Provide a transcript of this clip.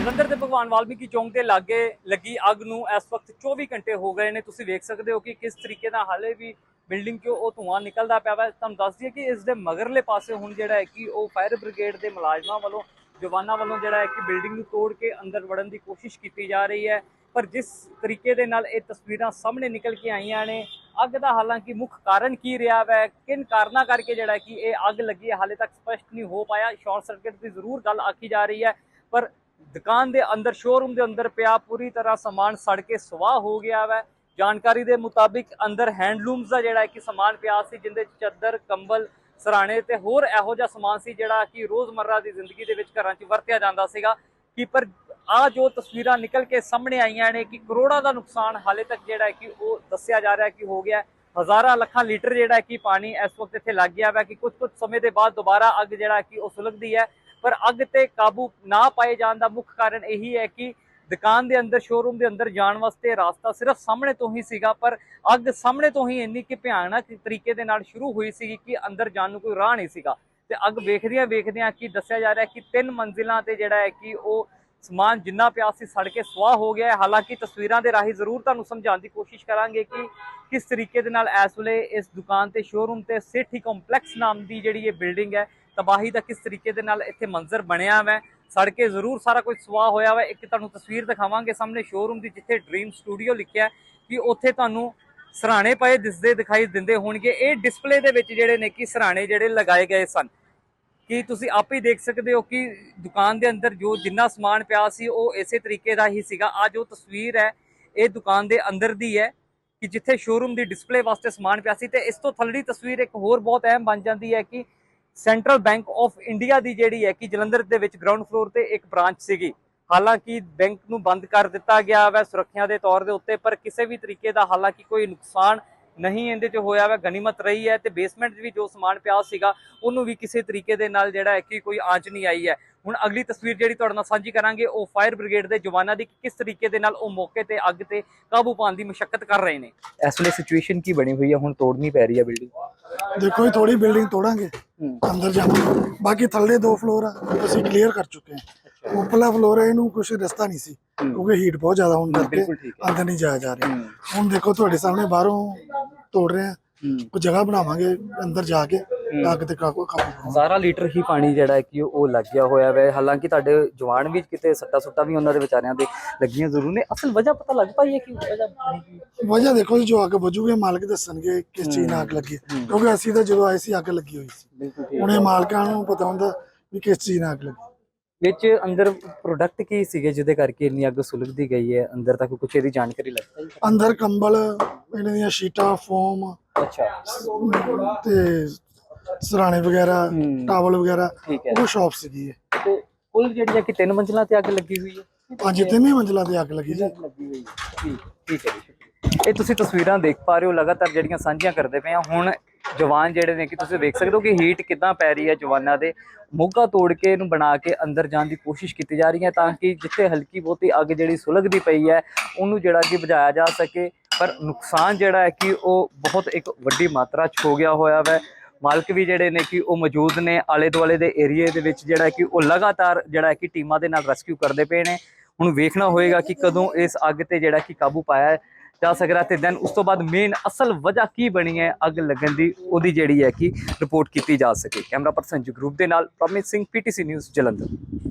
ਜਲੰਧਰ ਦੇ ਭਗਵਾਨ ਵਾਲਮੀਕੀ ਚੌਂਕ ਦੇ ਲਾਗੇ ਲੱਗੀ ਅੱਗ ਨੂੰ ਇਸ ਵਕਤ 24 ਘੰਟੇ ਹੋ ਗਏ ਨੇ। ਤੁਸੀਂ ਵੇਖ ਸਕਦੇ ਹੋ ਕਿ ਕਿਸ ਤਰੀਕੇ ਨਾਲ ਹਾਲੇ ਵੀ ਬਿਲਡਿੰਗ 'ਚੋਂ ਉਹ ਧੂੰਆਂ ਨਿਕਲਦਾ ਪਿਆ ਵਾ। ਤੁਹਾਨੂੰ ਦੱਸ ਦਈਏ ਕਿ ਇਸ ਦੇ ਮਗਰਲੇ ਪਾਸੇ ਹੁਣ ਜਿਹੜਾ ਹੈ ਕਿ ਉਹ ਫਾਇਰ ਬ੍ਰਿਗੇਡ ਦੇ ਮੁਲਾਜ਼ਮਾਂ ਵੱਲੋਂ, ਜਵਾਨਾਂ ਵੱਲੋਂ ਜਿਹੜਾ ਹੈ ਕਿ ਬਿਲਡਿੰਗ ਨੂੰ ਤੋੜ ਕੇ ਅੰਦਰ ਵੜਨ ਦੀ ਕੋਸ਼ਿਸ਼ ਕੀਤੀ ਜਾ ਰਹੀ ਹੈ। ਪਰ ਜਿਸ ਤਰੀਕੇ ਦੇ ਨਾਲ ਇਹ ਤਸਵੀਰਾਂ ਸਾਹਮਣੇ ਨਿਕਲ ਕੇ ਆਈਆਂ ਨੇ, ਅੱਗ ਦਾ ਹਾਲਾਂਕਿ ਮੁੱਖ ਕਾਰਨ ਕੀ ਰਿਹਾ ਵੈ? ਕਿਨ ਕਾਰਨਾਂ ਕਰਕੇ ਜਿਹੜਾ ਕਿ ਇਹ ਅੱਗ ਲੱਗੀ ਹੈ? ਹਾਲੇ ਤੱਕ ਸਪਸ਼ਟ ਨਹੀਂ ਹੋ ਪਾਇਆ। ਸ਼ਾਰਟ ਸਰਕਟ ਦੀ ਜ਼ਰੂਰ ਗੱਲ ਆਖੀ ਜਾ ਰਹੀ ਹੈ, ਪਰ ਦੁਕਾਨ ਦੇ ਅੰਦਰ ਸ਼ੋਰੂਮ ਦੇ ਅੰਦਰ ਪਿਆ ਪੂਰੀ ਤਰ੍ਹਾਂ ਸਮਾਨ ਸੜ ਕੇ ਸਵਾਹ ਹੋ ਗਿਆ ਵੈ। ਜਾਣਕਾਰੀ ਦੇ ਮੁਤਾਬਿਕ ਅੰਦਰ ਹੈਂਡਲੂਮਸ ਦਾ ਜਿਹੜਾ ਕਿ ਸਮਾਨ ਪਿਆ ਸੀ, ਜਿੰਦੇ 'ਚ ਚੱਦਰ, ਕੰਬਲ, ਸਰਾਣੇ ਤੇ ਹੋਰ ਇਹੋ ਜਿਹਾ ਸਮਾਨ ਸੀ ਜਿਹੜਾ ਕਿ ਰੋਜ਼ਮਰਰਾ ਦੀ ਜ਼ਿੰਦਗੀ ਦੇ ਵਿੱਚ ਘਰਾਂ 'ਚ ਵਰਤਿਆ ਜਾਂਦਾ ਸੀਗਾ। ਕਿ ਪਰ ਆ ਜੋ ਤਸਵੀਰਾਂ ਨਿਕਲ ਕੇ ਸਾਹਮਣੇ ਆਈਆਂ ਨੇ ਕਿ ਕਰੋੜਾਂ ਦਾ ਨੁਕਸਾਨ ਹਾਲੇ ਤੱਕ ਜਿਹੜਾ ਹੈ ਕਿ ਉਹ ਦੱਸਿਆ ਜਾ ਰਿਹਾ ਕਿ ਹੋ ਗਿਆ ਹਜ਼ਾਰਾਂ ਲੱਖਾਂ ਲੀਟਰ ਜਿਹੜਾ ਹੈ ਕਿ ਪਾਣੀ ਇਸ ਵਕਤ ਇੱਥੇ ਲੱਗ ਗਿਆ ਹੈ ਕਿ ਕੁਝ ਕੁਝ ਸਮੇਂ ਦੇ ਬਾਅਦ ਦੁਬਾਰਾ ਅੱਗ ਜਿਹੜਾ ਕਿ ਉਹ ਸੁਲਗਦੀ ਹੈ। ਪਰ ਅੱਗ ਤੇ ਕਾਬੂ ਨਾ ਪਾਏ ਜਾਣ ਦਾ ਮੁੱਖ ਕਾਰਨ ਇਹੀ ਹੈ ਕਿ ਦੁਕਾਨ ਦੇ ਅੰਦਰ ਸ਼ੋਰੂਮ ਦੇ ਅੰਦਰ ਜਾਣ ਵਾਸਤੇ ਰਾਸਤਾ ਸਿਰਫ ਸਾਹਮਣੇ ਤੋਂ ਹੀ ਸੀਗਾ। ਪਰ ਅੱਗ ਸਾਹਮਣੇ ਤੋਂ ਹੀ ਇੰਨੀ ਕਿ ਭਿਆਨਕ ਤਰੀਕੇ ਦੇ ਨਾਲ ਸ਼ੁਰੂ ਹੋਈ ਸੀਗੀ ਕਿ ਅੰਦਰ ਜਾਣ ਨੂੰ ਕੋਈ ਰਾਹ ਨਹੀਂ ਸੀਗਾ। ਤੇ ਅੱਗ ਵੇਖਦਿਆਂ ਵੇਖਦਿਆਂ ਕਿ ਦੱਸਿਆ ਜਾ ਰਿਹਾ ਕਿ ਤਿੰਨ ਮੰਜ਼ਿਲਾਂ ਤੇ ਜਿਹੜਾ ਹੈ ਕਿ ਉਹ ਸਮਾਨ ਜਿੰਨਾ ਪਿਆ ਸੀ ਸੜ ਕੇ ਸਵਾਹ ਹੋ ਗਿਆ ਹਾਲਾਂਕਿ ਤਸਵੀਰਾਂ ਦੇ ਰਾਹੀਂ ਜ਼ਰੂਰ ਤੁਹਾਨੂੰ ਸਮਝਾਉਣ ਦੀ ਕੋਸ਼ਿਸ਼ ਕਰਾਂਗੇ ਕਿ ਕਿਸ ਤਰੀਕੇ ਦੇ ਨਾਲ ਇਸ ਵੇਲੇ ਇਸ ਦੁਕਾਨ ਤੇ ਸ਼ੋਰੂਮ ਤੇ ਸੇਠੀ ਕੰਪਲੈਕਸ ਨਾਮ ਦੀ ਜਿਹੜੀ ਇਹ ਬਿਲਡਿੰਗ ਹੈ, ਤਬਾਹੀ ਦਾ ਕਿਸ ਤਰੀਕੇ ਦੇ ਨਾਲ ਇੱਥੇ ਮੰਜ਼ਰ ਬਣਿਆ ਹੋਇਆ ਹੈ ਸੜ ਕੇ ਜ਼ਰੂਰ ਸਾਰਾ ਕੁਝ ਸਵਾਹ ਹੋਇਆ ਵਾ। ਇੱਕ ਤੁਹਾਨੂੰ ਤਸਵੀਰ ਦਿਖਾਵਾਂਗੇ ਸਾਹਮਣੇ ਸ਼ੋਰੂਮ ਦੀ, ਜਿੱਥੇ ਡ੍ਰੀਮ ਸਟੂਡੀਓ ਲਿਖਿਆ ਕਿ ਉੱਥੇ ਤੁਹਾਨੂੰ ਸਰਾਣੇ ਪਏ ਦਿਸਦੇ ਦਿਖਾਈ ਦਿੰਦੇ ਹੋਣਗੇ। ਇਹ ਡਿਸਪਲੇ ਦੇ ਵਿੱਚ ਜਿਹੜੇ ਨੇ ਕਿ ਸਰਾਣੇ ਜਿਹੜੇ ਲਗਾਏ ਗਏ ਸਨ। ਕਿ ਤੁਸੀਂ ਆਪੇ ਹੀ ਦੇਖ ਸਕਦੇ ਹੋ ਕਿ ਦੁਕਾਨ ਦੇ ਅੰਦਰ ਜੋ ਜਿੰਨਾ ਸਮਾਨ ਪਿਆ ਸੀ ਉਹ ਇਸੇ ਤਰੀਕੇ ਦਾ ਹੀ ਸੀਗਾ। ਆ ਜੋ ਤਸਵੀਰ ਹੈ, ਇਹ ਦੁਕਾਨ ਦੇ ਅੰਦਰ ਦੀ ਹੈ ਕਿ ਜਿੱਥੇ ਸ਼ੋਰੂਮ ਦੀ ਡਿਸਪਲੇ ਵਾਸਤੇ ਸਮਾਨ ਪਿਆ ਸੀ ਤੇ ਇਸ ਤੋਂ ਥੱਲੜੀ ਤਸਵੀਰ ਇੱਕ ਹੋਰ ਬਹੁਤ ਅਹਿਮ ਬਣ ਜਾਂਦੀ ਹੈ ਕਿ ਸੈਂਟਰਲ ਬੈਂਕ ਆਫ ਇੰਡੀਆ ਦੀ ਜਿਹੜੀ ਹੈ ਕਿ ਜਲੰਧਰ ਦੇ ਵਿੱਚ ਗਰਾਊਂਡ ਫਲੋਰ ਤੇ ਇੱਕ ਬ੍ਰਾਂਚ ਸੀਗੀ। ਹਾਲਾਂਕਿ ਬੈਂਕ ਨੂੰ ਬੰਦ ਕਰ ਦਿੱਤਾ ਗਿਆ ਹੈ ਸੁਰੱਖਿਆ ਦੇ ਤੌਰ ਦੇ ਉੱਤੇ, ਪਰ ਕਿਸੇ ਵੀ ਤਰੀਕੇ ਦਾ ਹਾਲਾਂਕਿ ਕੋਈ ਨੁਕਸਾਨ ਨਹੀਂ ਇਹਦੇ 'ਚ ਹੋਇਆ ਵਾ ਗਨੀਮਤ ਰਹੀ ਹੈ ਤੇ ਬੇਸਮੈਂਟ 'ਚ ਵੀ ਜੋ ਸਮਾਨ ਪਿਆ ਸੀਗਾ ਉਹਨੂੰ ਵੀ ਕਿਸੇ ਤਰੀਕੇ ਦੇ ਨਾਲ ਜਿਹੜਾ ਹੈ ਕਿ ਕੋਈ ਆਂਚ ਨਹੀਂ ਆਈ ਹੈ। ਹੁਣ ਅਗਲੀ ਤਸਵੀਰ ਜਿਹੜੀ ਤੁਹਾਡੇ ਨਾਲ ਸਾਂਝੀ ਕਰਾਂਗੇ ਉਹ ਫਾਇਰ ਬ੍ਰਿਗੇਡ ਦੇ ਜਵਾਨਾਂ ਦੀ ਕਿਸ ਤਰੀਕੇ ਦੇ ਨਾਲ ਉਹ ਮੌਕੇ ਤੇ ਅੱਗ ਤੇ ਕਾਬੂ ਪਾਉਣ ਦੀ ਮਸ਼ੱਕਤ ਕਰ ਰਹੇ ਨੇ। ਇਸ ਵੇਲੇ ਸਿਚੁਏਸ਼ਨ ਕੀ ਬਣੀ ਹੋਈ ਹੈ? ਹੁਣ ਤੋੜਨੀ ਪੈ ਰਹੀ ਹੈ ਬਿਲਡਿੰਗ ਦੇਖੋ ਇਹ ਥੋੜੀ ਬਿਲਡਿੰਗ ਤੋੜਾਂਗੇ ਅੰਦਰ ਜਾਵਾਂਗੇ। ਬਾਕੀ ਥੱਲੇ ਦੋ ਫਲੋਰ ਆ ਅਸੀਂ ਕਲੀਅਰ ਕਰ ਚੁੱਕੇ ਹਾਂ। ਉੱਪਰਲਾ ਫਲੋਰ ਹੈ ਇਹਨੂੰ ਕੁਝ ਰਸਤਾ ਨਹੀਂ ਸੀ ਕਿਉਂਕਿ ਹੀਟ ਬਹੁਤ ਜ਼ਿਆਦਾ ਹੋਣ ਕਰਕੇ ਅੰਦਰ ਨਹੀਂ ਜਾਇਆ ਜਾ ਰਿਹਾ। ਹੁਣ ਦੇਖੋ ਤੁਹਾਡੇ ਸਾਹਮਣੇ ਬਾਹਰੋਂ ਤੋੜ ਰਹੇ ਆ। ਕੋਈ ਜਗ੍ਹਾ ਬਣਾਵਾਂਗੇ ਅੰਦਰ ਜਾ ਕੇ ਅੱਗ ਤੇ ਕਾਬੂ ਪਾਵਾਂਗੇ। ਹਜ਼ਾਰਾਂ ਲੀਟਰ ਹੀ ਪਾਣੀ ਜਿਹੜਾ ਹੈ ਕਿ ਉਹ ਲੱਗ ਗਿਆ ਹੋਇਆ ਹੈ ਹਾਲਾਂਕਿ ਤੁਹਾਡੇ ਜਵਾਨ ਵੀ ਕਿਤੇ ਸੱਟਾ ਸੁੱਟਾ ਵੀ ਉਹਨਾਂ ਦੇ ਵਿਚਾਰਿਆਂ ਦੇ ਲੱਗੀਆਂ ਜ਼ਰੂਰ ਨੇ। ਅਸਲ ਵਜ੍ਹਾ ਪਤਾ ਲੱਗ ਪਾਈ ਹੈ ਕਿ ਵਜ੍ਹਾ? ਵਜ੍ਹਾ ਦੇਖੋ ਜੀ, ਜੋ ਅੱਗ ਬੁਝੂਗੇ ਮਾਲਕ ਦੱਸਣਗੇ ਕਿਸ ਚੀਜ਼ ਨਾਲ ਅੱਗ ਲੱਗੀ। ਕਿਉਂਕਿ ਅਸੀਂ ਤਾਂ ਜਦੋਂ ਆਏ ਸੀ ਅੱਗ ਲੱਗੀ ਹੋਈ ਸੀ। ਹੁਣ ਇਹ ਮਾਲਕਾਂ ਨੂੰ ਪਤਾ ਹੁੰਦਾ ਵੀ ਕਿਸ ਚੀਜ਼ ਨਾਲ ਅੱਗ ਲੱਗੀ। ਵਿੱਚ ਅੰਦਰ ਪ੍ਰੋਡਕਟ ਕੀ ਸੀਗੇ ਜਿਹਦੇ ਕਰਕੇ ਇੰਨੀ ਅੱਗ ਸੁਲਗਦੀ ਗਈ ਹੈ? ਅੰਦਰ ਤੱਕ ਕੁਛ ਇਹਦੀ ਜਾਣਕਾਰੀ ਲੱਗ ਪਾਈ ਅੰਦਰ ਕੰਬਲ ਇਹਨਾਂ ਦੀਆਂ ਸ਼ੀਟਾਂ ਫੋਮ ਅੱਛਾ। ਤੇ ਸਰਾਣੇ ਵਗੈਰਾ ਹੂੰ। ਟਾਵਲ ਵਗੈਰਾ ਹੈ। ਉਹ ਸ਼ਾਪ ਸੀਗੀ। ਤੇ ਕੁੱਲ ਜਿਹੜੀ ਹੈ ਕਿ ਤਿੰਨ ਮੰਜ਼ਿਲਾਂ ਤੇ ਅੱਗ ਲੱਗੀ ਹੋਈ ਹੈ? ਪੰਜ ਤਿੰਨੇ ਮੰਜ਼ਿਲਾਂ ਤੇ ਅੱਗ ਲੱਗੀ ਜੀ ਲੱਗੀ ਹੋਈ ਹੈ। ਠੀਕ ਠੀਕ ਹੈ ਜੀ ਇਹ ਤੁਸੀਂ ਤਸਵੀਰਾਂ ਦੇਖ ਪਾ ਰਹੇ ਹੋ ਲਗਾਤਾਰ ਜਿਹੜੀਆਂ ਸਾਂਝੀਆਂ ਕਰਦੇ ਪਏ ਆ ਹੁਣ ਜਵਾਨ ਜਿਹੜੇ ਨੇ, ਕਿ ਤੁਸੀਂ ਵੇਖ ਸਕਦੇ ਹੋ ਕਿ ਹੀਟ ਕਿੱਦਾਂ ਪੈ ਰਹੀ ਹੈ ਜਵਾਨਾਂ ਦੇ। ਮੋਗਾ ਤੋੜ ਕੇ ਇਹਨੂੰ ਬਣਾ ਕੇ ਅੰਦਰ ਜਾਣ ਦੀ ਕੋਸ਼ਿਸ਼ ਕੀਤੀ ਜਾ ਰਹੀ ਹੈ ਤਾਂ ਕਿ ਜਿੱਥੇ ਹਲਕੀ ਬਹੁਤੀ ਅੱਗ ਜਿਹੜੀ ਸੁਲਗਦੀ ਪਈ ਹੈ, ਉਹਨੂੰ ਜਿਹੜਾ ਕਿ ਬੁਝਾਇਆ ਜਾ ਸਕੇ। ਪਰ ਨੁਕਸਾਨ ਜਿਹੜਾ ਹੈ ਕਿ ਉਹ ਬਹੁਤ ਇੱਕ ਵੱਡੀ ਮਾਤਰਾ 'ਚ ਹੋ ਗਿਆ ਹੋਇਆ ਵੈ। ਮਾਲਕ ਵੀ ਜਿਹੜੇ ਨੇ ਕਿ ਉਹ ਮੌਜੂਦ ਨੇ ਆਲੇ ਦੁਆਲੇ ਦੇ ਏਰੀਏ ਦੇ ਵਿੱਚ ਜਿਹੜਾ ਕਿ ਉਹ ਲਗਾਤਾਰ ਜਿਹੜਾ ਹੈ ਕਿ ਟੀਮਾਂ ਦੇ ਨਾਲ ਰੈਸਕਿਊ ਕਰਦੇ ਪਏ ਨੇ। ਹੁਣ ਵੇਖਣਾ ਹੋਏਗਾ ਕਿ ਕਦੋਂ ਇਸ ਅੱਗ ਤੇ ਜਿਹੜਾ ਕਿ ਕਾਬੂ ਪਾਇਆ ਜਾ ਸਕਦਾ ਤੇ। ਦੈਨ ਉਸ ਤੋਂ ਬਾਅਦ ਮੇਨ ਅਸਲ ਵਜ੍ਹਾ ਕੀ ਬਣੀ ਹੈ ਅੱਗ ਲੱਗਣ ਦੀ, ਉਹਦੀ ਜਿਹੜੀ ਹੈ ਕਿ ਰਿਪੋਰਟ ਕੀਤੀ ਜਾ ਸਕੇ। ਕੈਮਰਾ ਪਰਸਨ ਜਗਰੂਪ ਦੇ ਨਾਲ ਪ੍ਰਮਿਤ ਸਿੰਘ ਪੀਟੀਸੀ ਨਿਊਜ਼ ਜਲੰਧਰ।